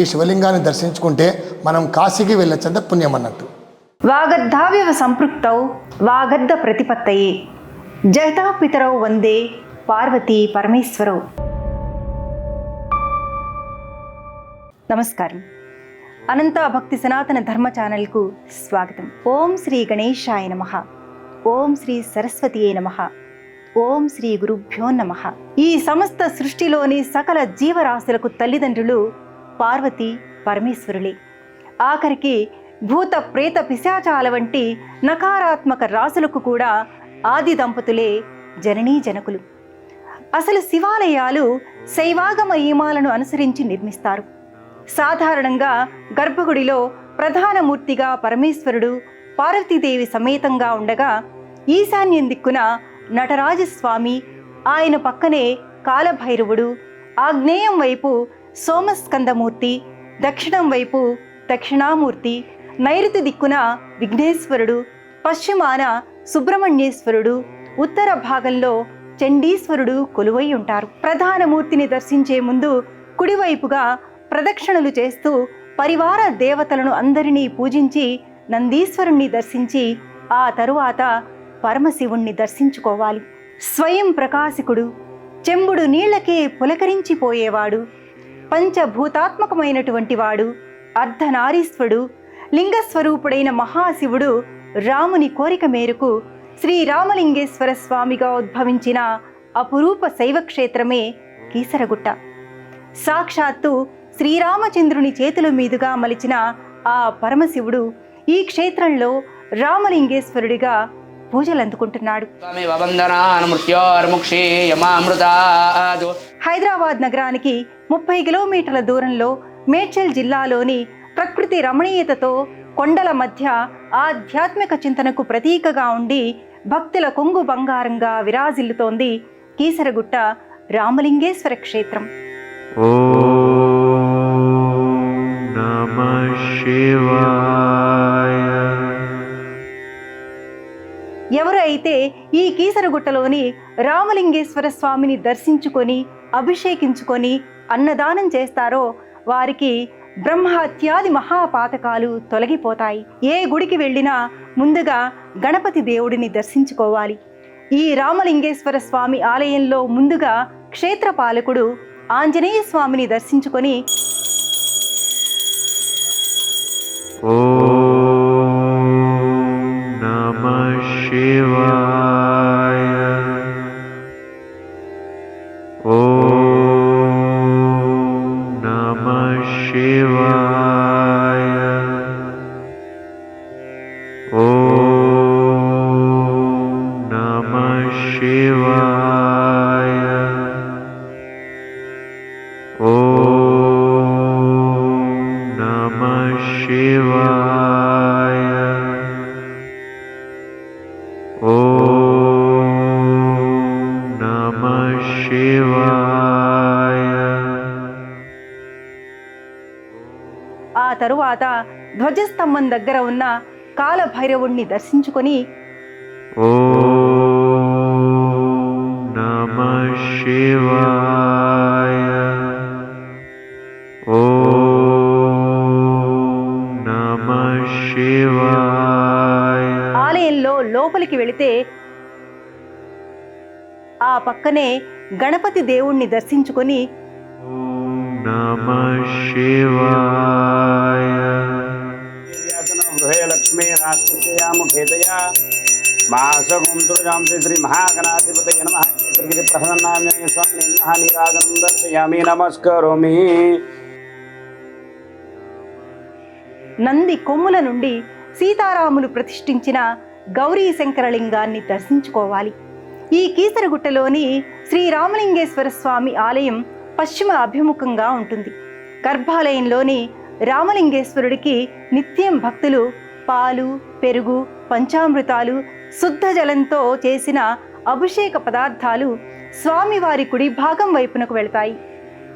ఈ శివలింగాన్ని దర్శించుకుంటే మనం కాశీకి వెళ్ళొచ్చంత పుణ్యం అన్నట్టు. వాగద్ధావ్యవ సంపృక్తౌ వాగద్ద ప్రతిపత్తయే. జగతాపితరౌ వందే పార్వతీ పరమేశ్వరౌ. నమస్కారం. అనంత భక్తి సనాతన ధర్మ ఛానల్కు స్వాగతం. ఓం శ్రీ గణేశాయ నమ. ఓం శ్రీ సరస్వతియే నమ. ఓం శ్రీ గురుభ్యో నమ. ఈ సమస్త సృష్టిలోని సకల జీవరాశులకు తల్లిదండ్రులు పార్వతి పరమేశ్వరులే. ఆఖరికి భూత ప్రేత పిశాచాల వంటి నకారాత్మక రాసులకు కూడా ఆది దంపతులే జననీ జనకులు. అసలు శివాలయాలు శైవాగమ నియమాలను అనుసరించి నిర్మిస్తారు. సాధారణంగా గర్భగుడిలో ప్రధాన మూర్తిగా పరమేశ్వరుడు పార్వతీదేవి సమేతంగా ఉండగా ఈశాన్యం దిక్కున నటరాజస్వామి ఆయన పక్కనే కాలభైరవుడు ఆగ్నేయం వైపు సోమస్కందమూర్తి దక్షిణం వైపు దక్షిణామూర్తి నైరుతి దిక్కున విఘ్నేశ్వరుడు పశ్చిమాన సుబ్రహ్మణ్యేశ్వరుడు ఉత్తర భాగంలో చండీశ్వరుడు కొలువై ఉంటారు. ప్రధాన మూర్తిని దర్శించే ముందు కుడివైపుగా ప్రదక్షిణలు చేస్తూ పరివార దేవతలను అందరినీ పూజించి నందీశ్వరుణ్ణి దర్శించి ఆ తరువాత పరమశివుణ్ణి దర్శించుకోవాలి. స్వయం ప్రకాశికుడు చెంబుడు నీళ్ళకే పులకరించిపోయేవాడు. పంచభూతాత్మకమైనటువంటి వాడు అర్ధనారీశ్వరుడు లింగస్వరూపుడైన మహాశివుడు రాముని కోరిక మేరకు శ్రీరామలింగేశ్వర స్వామిగా ఉద్భవించిన అపురూప శైవక్షేత్రమే కీసరగుట్ట. సాక్షాత్తు శ్రీరామచంద్రుని చేతుల మీదుగా మలిచిన ఆ పరమశివుడు ఈ క్షేత్రంలో రామలింగేశ్వరుడిగా పూజలు అందుకుంటున్నాడు. హైదరాబాద్ నగరానికి ముప్పై కిలోమీటర్ల దూరంలో మేడ్చల్ జిల్లాలోని ప్రకృతి రమణీయతతో కొండల మధ్య ఆధ్యాత్మిక చింతనకు ప్రతీకగా ఉండి భక్తుల కొంగు బంగారంగా విరాజిల్లుతోంది కీసరగుట్ట రామలింగేశ్వర క్షేత్రం. ఓ అయితే ఈ కీసరగుట్టలోని రామలింగేశ్వర స్వామిని దర్శించుకొని అభిషేకించుకొని అన్నదానం చేస్తారో వారికి బ్రహ్మహత్యాది మహాపాతకాలు తొలగిపోతాయి. ఏ గుడికి వెళ్ళినా ముందుగా గణపతి దేవుడిని దర్శించుకోవాలి. ఈ రామలింగేశ్వర స్వామి ఆలయంలో ముందుగా క్షేత్రపాలకుడు ఆంజనేయ స్వామిని దర్శించుకొని ఓ తరువాత ధ్వజస్తంభం దగ్గర ఉన్న కాలభైరవుణ్ణి దర్శించుకొని ఓ ఆలయంలో లోపలికి వెళితే ఆ పక్కనే గణపతి దేవుణ్ణి దర్శించుకొని నమ శివాయ. శ్రీ మహాగణాధిపతయ నమ. స్వామి దర్శయామి. నమస్కరోమి. నంది కొమ్ముల నుండి సీతారాములు ప్రతిష్ఠించిన గౌరీ శంకరలింగాన్ని దర్శించుకోవాలి. ఈ కీసరగుట్టలోని శ్రీరామలింగేశ్వర స్వామి ఆలయం పశ్చిమ అభిముఖంగా ఉంటుంది. గర్భాలయంలోని రామలింగేశ్వరుడికి నిత్యం భక్తులు పాలు పెరుగు పంచామృతాలు శుద్ధ జలంతో చేసిన అభిషేక పదార్థాలు స్వామివారి కుడి భాగం వైపునకు వెళతాయి.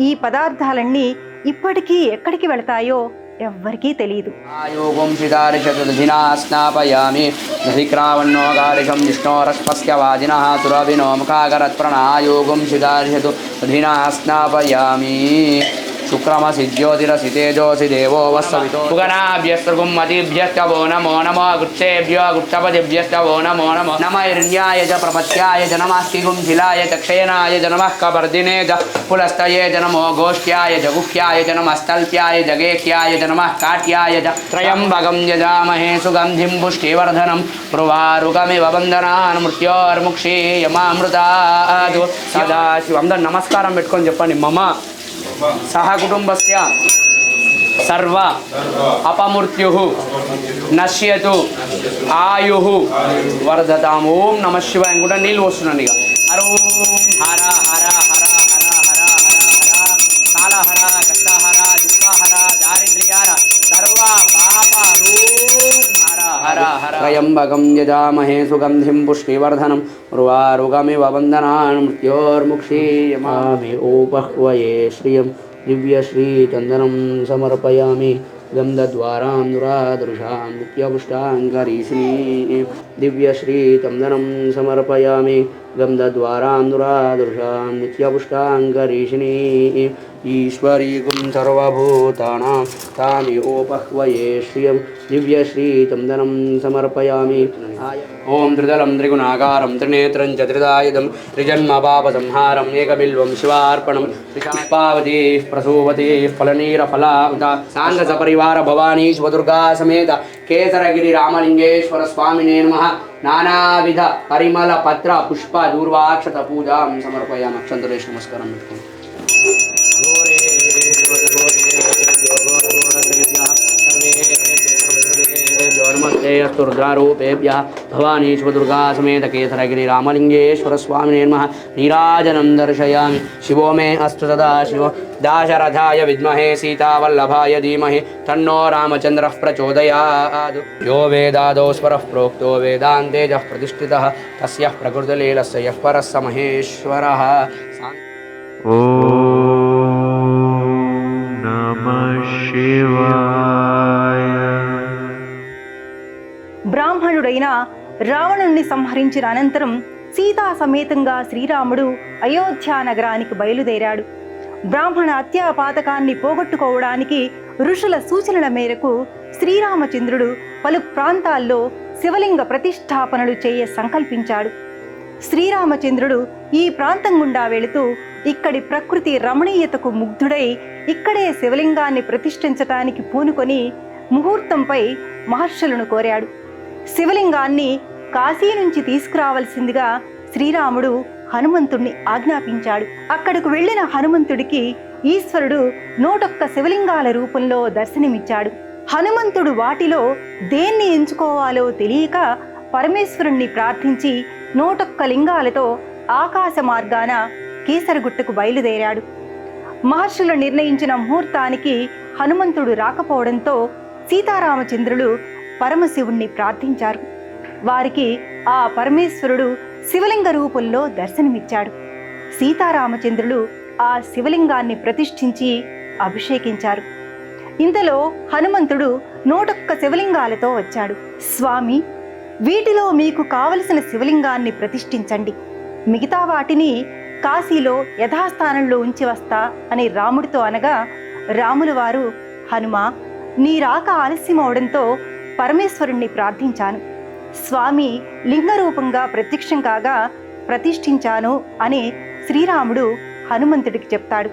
ఈ పదార్థాలన్నీ ఇప్పటికీ ఎక్కడికి వెళతాయో ఎవ్వరికీ తెలియదు ఆయోగం స్నాపయామి స్నాపయామి. శుక్రమసి జ్యోతిరసి తేజోసి దేవో వస్సవితో పుగనాభ్యస్త్రగుం మతిభ్యశ్చ వో నమో నమో గుచ్చేభ్యో గుచ్చపతిభ్యశ్చ వో నమో నమో నమ హిరణ్యాయ చ ప్రపత్యాయ చ నమస్తిగుం శిలాయ చ క్షయనాయ చ నమః కబర్దినే చ పులస్తయే చ నమో గోష్ఠ్యాయ చ గుహ్యాయ చ నమస్తల్ప్యాయ జగేఖ్యాయ చ నమః కాట్యాయ చ త్రయంబగం యజామహే సుగంధిం పుష్టివర్ధనం ప్రవారుకమివ బంధనాన్ మృత్యోర్ముక్షీయమామృతాదు సదాశివ అందరు నమస్కారం పెట్టుకొని చెప్పండి మమ సహ కుటుంబస్య సర్వ అపమృత్యు నశ్యతు ఆయు వరదతాం. ఓం నమ శివాయ. కూడా నీళ్ళు వస్తున్నాను ఇక. హర హర త్రయంబకం యజామహే సుగంధిం పుష్టివర్ధనం ఉర్వారుగమివ వందనాన్ మృత్యోర్ముక్షీయమామి ఓపహ్వయే శ్రియం దివ్యశ్రీచందనం సమర్పయామి గంధద్వారాం దురాదృశాం నిత్యపుష్టాంగరీషిణీ దివ్యశ్రీచందనం సమర్పయామి గంధద్వారాం దురాదృశాం నిత్యపుష్టాంగరీషిణీ ఈశ్వరీగుం తామి ఓపహ్వయే శ్రియం దివ్యశ్రీచందనం సమర్పయామి ఓం త్రిదలం త్రిగుణాకారం త్రినేత్రం చ త్రిదాయుధం త్రిజన్మపాపసంహారం ఏకబిల్వం శివార్పణం పుష్పావతి ప్రసూవతి ఫలనీరఫలా ఉత సాంగ సపరివార భవానీ శివదుర్గా సమేత కేసరగిరి రామలింగేశ్వర స్వామినే నమ నానావిధ పరిమళ పత్ర పుష్ప దూర్వాక్షత పూజాం సమర్పయామి అక్షంతరేష్ నమస్కారం పెట్టుకుంటాం नमस्ते अस्तु रुद्रारूपेभ्यः भवानी शिवदुर्गा समेत केसरगिरि रामलिङ्गेश्वर स्वामिने नमः। नीराजनं दर्शयामि। शिवो मे अस्तु सदा शिवो। दाशरथाय विद्महे सीतावल्लभाय धीमहि। तन्नो रामचन्द्रः प्रचोदयात्। यो वेदादौ स्वरः प्रोक्तो वेदान्तेजः प्रतिष्ठितः। तस्य प्रकृतिलीलस्य यः परः स महेश्वरः। ॐ అయిన రావణుణ్ణి సంహరించిన అనంతరం సీతా సమేతంగా శ్రీరాముడు అయోధ్య నగరానికి బయలుదేరాడు. బ్రాహ్మణ హత్యా పాతకాన్ని పోగొట్టుకోవడానికి ఋషుల సూచనల మేరకు శ్రీరామచంద్రుడు పలు ప్రాంతాల్లో శివలింగ ప్రతిష్టాపనలు చేయ సంకల్పించాడు. శ్రీరామచంద్రుడు ఈ ప్రాంతం గుండా వెళుతూ ఇక్కడి ప్రకృతి రమణీయతకు ముగ్ధుడై ఇక్కడే శివలింగాన్ని ప్రతిష్ఠించటానికి పూనుకొని ముహూర్తంపై మహర్షులను కోరాడు. శివలింగాన్ని కాశీ నుంచి తీసుకురావలసిందిగా శ్రీరాముడు హనుమంతుణ్ణి ఆజ్ఞాపించాడు. అక్కడకు వెళ్ళిన హనుమంతుడికి ఈశ్వరుడు నూటొక్క శివలింగాల రూపంలో దర్శనమిచ్చాడు. హనుమంతుడు వాటిలో దేన్ని ఎంచుకోవాలో తెలియక పరమేశ్వరుణ్ణి ప్రార్థించి నూటొక్క లింగాలతో ఆకాశ మార్గాన కేసరగుట్టకు బయలుదేరాడు. మహర్షులు నిర్ణయించిన ముహూర్తానికి హనుమంతుడు రాకపోవడంతో సీతారామచంద్రులు పరమశివుణ్ణి ప్రార్థించారు. వారికి ఆ పరమేశ్వరుడు శివలింగ రూపంలో దర్శనమిచ్చాడు. సీతారామచంద్రులు ఆ శివలింగాన్ని ప్రతిష్ఠించి అభిషేకించారు. ఇంతలో హనుమంతుడు నూటొక్క శివలింగాలతో వచ్చాడు. స్వామి వీటిలో మీకు కావలసిన శివలింగాన్ని ప్రతిష్ఠించండి. మిగతా వాటిని కాశీలో యథాస్థానంలో ఉంచి వస్తా అని రాముడితో అనగా రాములు వారు హనుమ నీ రాక ఆలస్యం అవడంతో పరమేశ్వరుణ్ణి ప్రార్థించాను. స్వామి లింగరూపంగా ప్రత్యక్షం కాగా ప్రతిష్ఠించాను అని శ్రీరాముడు హనుమంతుడికి చెప్తాడు.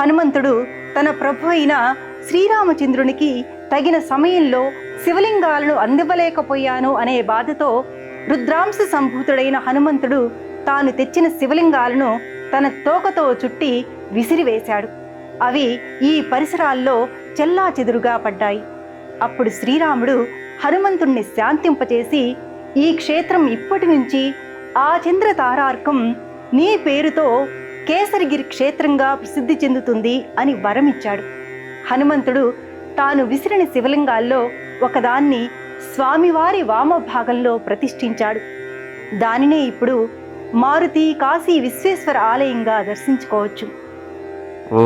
హనుమంతుడు తన ప్రభు అయిన శ్రీరామచంద్రునికి తగిన సమయంలో శివలింగాలను అందివ్వలేకపోయాను అనే బాధతో రుద్రాంశ సంభూతుడైన హనుమంతుడు తాను తెచ్చిన శివలింగాలను తన తోకతో చుట్టి విసిరివేశాడు. అవి ఈ పరిసరాల్లో చెల్లా చెదురుగా పడ్డాయి. అప్పుడు శ్రీరాముడు హనుమంతుణ్ణి శాంతింపచేసి ఈ క్షేత్రం ఇప్పటి నుంచి ఆ చంద్ర తారార్కం నీ పేరుతో కేసరిగిరి క్షేత్రంగా ప్రసిద్ధి చెందుతుంది అని వరమిచ్చాడు. హనుమంతుడు తాను విసిరిన శివలింగాల్లో ఒకదాన్ని స్వామివారి వామభాగంలో ప్రతిష్ఠించాడు. దానినే ఇప్పుడు మారుతి కాశీ విశ్వేశ్వర ఆలయంగా దర్శించుకోవచ్చు. ఓ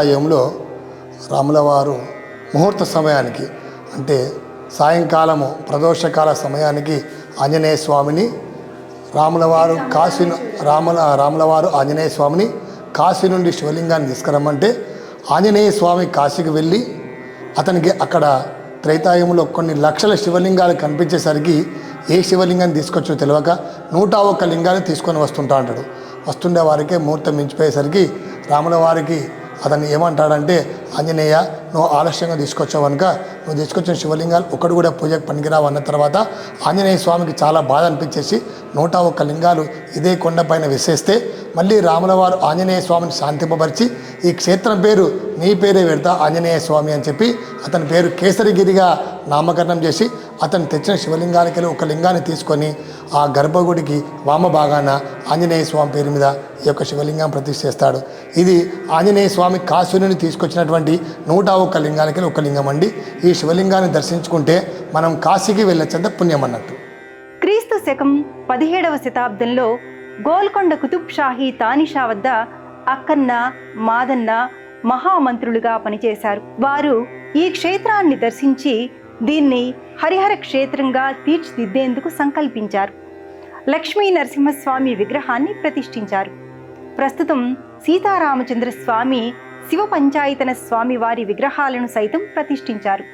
త్రేతాయుగంలో రాములవారు ముహూర్త సమయానికి అంటే సాయంకాలము ప్రదోషకాల సమయానికి ఆంజనేయ స్వామిని రాములవారు కాశీ రాముల రాములవారు ఆంజనేయ స్వామిని కాశీ నుండి శివలింగాన్ని తీసుకురమ్మంటే ఆంజనేయ స్వామి కాశీకి వెళ్ళి అతనికి అక్కడ త్రైతాయుగంలో కొన్ని లక్షల శివలింగాలు కనిపించేసరికి ఏ శివలింగాన్ని తీసుకొచ్చో తెలియక నూట ఒక్క లింగాన్ని తీసుకొని వస్తుంటా అంటాడు. వస్తుండే వారికి ముహూర్తం మించిపోయేసరికి రాముల వారికి అతను ఏమంటాడంటే ఆంజనేయ నువ్వు ఆలస్యంగా తీసుకొచ్చావు కనుక నువ్వు తీసుకొచ్చిన శివలింగాలు ఒకటి కూడా పూజకు పనికిరావు అన్న తర్వాత ఆంజనేయ స్వామికి చాలా బాధ అనిపించేసి నూట ఒక్క లింగాలు ఇదే కొండపైన విసేస్తే మళ్ళీ రాముల వారు ఆంజనేయ స్వామిని శాంతింపబరిచి ఈ క్షేత్రం పేరు నీ పేరే పెడతా ఆంజనేయ స్వామి అని చెప్పి అతని పేరు కేసరిగిరిగా నామకరణం చేసి అతను తెచ్చిన శివలింగానికి ఒక లింగాన్ని తీసుకొని ఆ గర్భగుడికి వామ భాగాన ఆంజనేయ స్వామి పేరు మీద ఈ యొక్క శివలింగం ప్రతిష్ఠిస్తాడు ఇది ఆంజనేయ స్వామి కాశీని తీసుకొచ్చినటువంటి నూట ఒక్క లింగానికి ఒక లింగం అండి. ఈ శివలింగాన్ని దర్శించుకుంటే మనం కాశీకి వెళ్ళొచ్చంత పుణ్యం అన్నట్టు. క్రీస్తు శకం పదిహేడవ శతాబ్దంలో గోల్కొండ కుతుబ్ షాహీ తానిషా వద్ద అక్కన్న మాదన్న మహామంత్రులుగా పనిచేశారు. వారు ఈ క్షేత్రాన్ని దర్శించి దీన్ని హరిహర క్షేత్రంగా తీర్చిదిద్దేందుకు సంకల్పించారు. లక్ష్మీ నరసింహస్వామి విగ్రహాన్ని ప్రతిష్ఠించారు. ప్రస్తుతం సీతారామచంద్ర స్వామి శివ పంచాయతన స్వామి వారి విగ్రహాలను సైతం ప్రతిష్ఠించారు.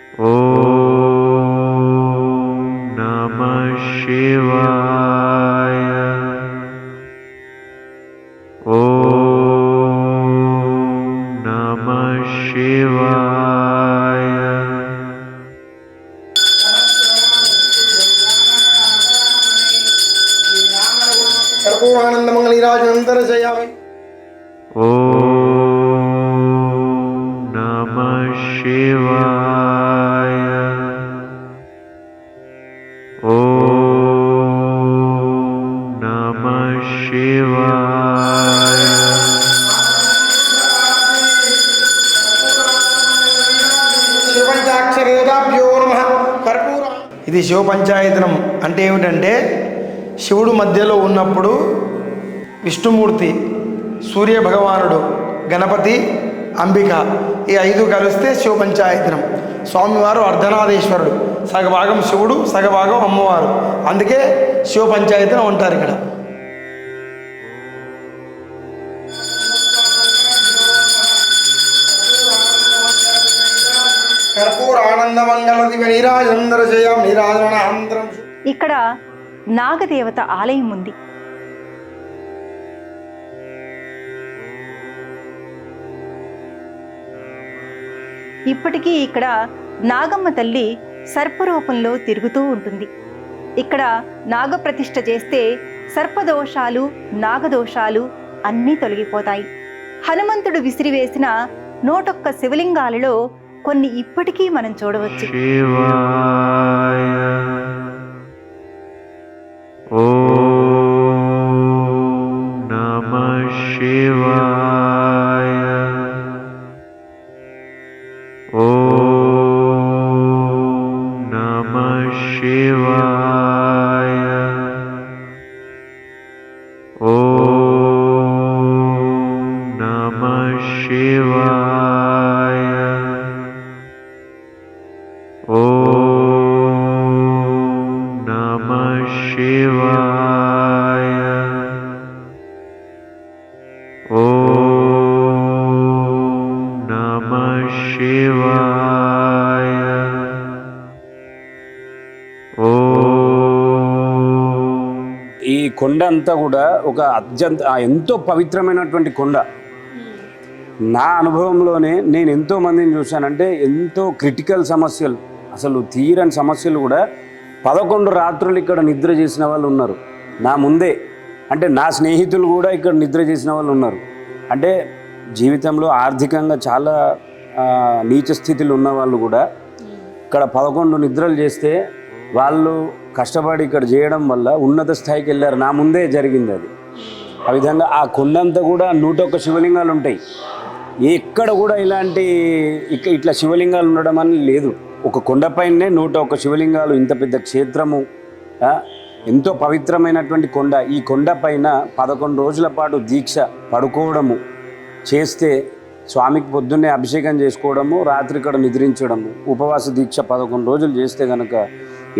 చదవాలి ఓ నమ. శివాయ ఓ నమ ఇది శివ పంచాయతనం అంటే ఏమిటంటే శివుడు మధ్యలో ఉన్నప్పుడు విష్ణుమూర్తి సూర్య భగవానుడు గణపతి అంబిక ఈ ఐదు కలిస్తే శివపంచాయతనం. స్వామివారు అర్ధనాదేశ్వరుడు సగభాగం శివుడు సగభాగం అమ్మవారు. అందుకే శివ పంచాయతనం అంటారు ఇక్కడ. ఇక్కడ నాగదేవత ఆలయం ఉంది. ఇప్పటికీ ఇక్కడ నాగమ్మ తల్లి సర్పరూపంలో తిరుగుతూ ఉంటుంది. ఇక్కడ నాగప్రతిష్ఠ చేస్తే సర్పదోషాలు నాగదోషాలు అన్నీ తొలగిపోతాయి. హనుమంతుడు విసిరివేసిన నోటొక్క శివలింగాలలో కొన్ని ఇప్పటికీ మనం చూడవచ్చు. ఓ నమ శివ కొండ అంతా కూడా ఒక అత్యంత ఎంతో పవిత్రమైనటువంటి కొండ. నా అనుభవంలోనే నేను ఎంతో మందిని చూశానంటే ఎంతో క్రిటికల్ సమస్యలు అసలు తీరని సమస్యలు కూడా పదకొండు రాత్రులు ఇక్కడ నిద్ర చేసిన వాళ్ళు ఉన్నారు. నా ముందే అంటే నా స్నేహితులు కూడా ఇక్కడ నిద్ర చేసిన వాళ్ళు ఉన్నారు. అంటే జీవితంలో ఆర్థికంగా చాలా నీచ స్థితిలో ఉన్న వాళ్ళు కూడా ఇక్కడ పదకొండు నిద్రలు చేస్తే వాళ్ళు కష్టపడి ఇక్కడ చేయడం వల్ల ఉన్నత స్థాయికి వెళ్ళారు. నా ముందే జరిగింది అది. ఆ విధంగా ఆ కొండంతా కూడా నూట ఒక్క శివలింగాలు ఉంటాయి. ఎక్కడ కూడా ఇలాంటి ఇక ఇట్లా శివలింగాలు ఉండడం అని లేదు. ఒక కొండపైనే నూట ఒక్క శివలింగాలు ఇంత పెద్ద క్షేత్రము ఎంతో పవిత్రమైనటువంటి కొండ. ఈ కొండ పైన పదకొండు రోజుల పాటు దీక్ష పడుకోవడము చేస్తే స్వామికి పొద్దున్నే అభిషేకం చేసుకోవడము రాత్రి ఇక్కడ నిద్రించడము ఉపవాస దీక్ష పదకొండు రోజులు చేస్తే కనుక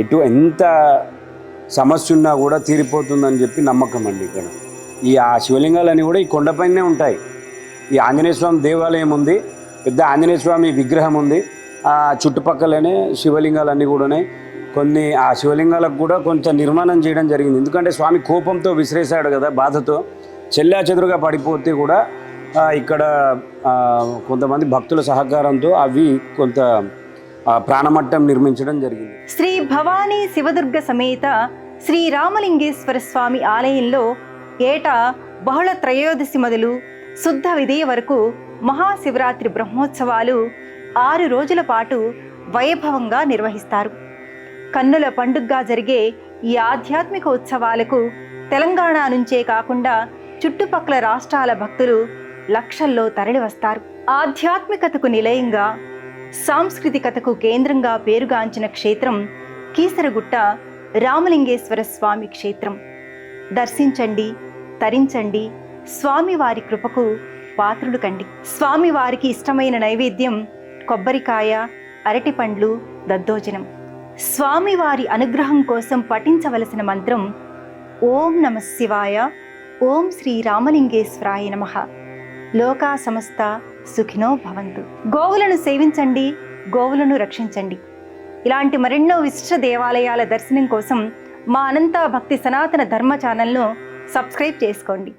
ఎటు ఎంత సమస్య ఉన్నా కూడా తీరిపోతుందని చెప్పి నమ్మకం అండి ఇక్కడ. ఈ ఆ శివలింగాలన్నీ కూడా ఈ కొండపైనే ఉంటాయి. ఈ ఆంజనేయ స్వామి దేవాలయం ఉంది పెద్ద ఆంజనేయ స్వామి విగ్రహం ఉంది ఆ చుట్టుపక్కలనే శివలింగాలన్నీ కూడా ఉన్నాయి. కొన్ని ఆ శివలింగాలకు కూడా కొంత నిర్మాణం చేయడం జరిగింది. ఎందుకంటే స్వామి కోపంతో విసిరేశాడు కదా బాధతో. చెల్లా చెదురుగా పడిపోతే కూడా ఇక్కడ కొంతమంది భక్తుల సహకారంతో అవి కొంత ప్రాణమట్టం నిర్మించడం జరిగింది. శ్రీ భవానీ శివదుర్గ సమేత శ్రీ రామలింగేశ్వర స్వామి ఆలయంలో ఏటా బహుళ త్రయోదశి మొదలు శుద్ధ విధేయ వరకు మహాశివరాత్రి బ్రహ్మోత్సవాలు ఆరు రోజుల పాటు వైభవంగా నిర్వహిస్తారు. కన్నుల పండుగగా జరిగే ఈ ఆధ్యాత్మిక ఉత్సవాలకు తెలంగాణ నుంచే కాకుండా చుట్టుపక్కల రాష్ట్రాల భక్తులు లక్షల్లో తరలివస్తారు. ఆధ్యాత్మికతకు నిలయంగా సాంస్కృతికతకు కేంద్రంగా పేరుగాంచిన క్షేత్రం కీసరగుట్ట రామలింగేశ్వర స్వామి క్షేత్రం. దర్శించండి తరించండి స్వామివారి కృపకు పాత్రులు కండి. స్వామివారికి ఇష్టమైన నైవేద్యం కొబ్బరికాయ అరటిపండ్లు దద్దోజనం. స్వామివారి అనుగ్రహం కోసం పఠించవలసిన మంత్రం ఓం నమ శివాయ ఓం శ్రీ రామలింగేశ్వరాయ నమ. లోకా సమస్త సుఖినో భవంతు. గోవులను సేవించండి గోవులను రక్షించండి. ఇలాంటి మరెన్నో విశిష్ట దేవాలయాల దర్శనం కోసం మా అనంత భక్తి సనాతన ధర్మ ఛానల్ను సబ్స్క్రైబ్ చేసుకోండి.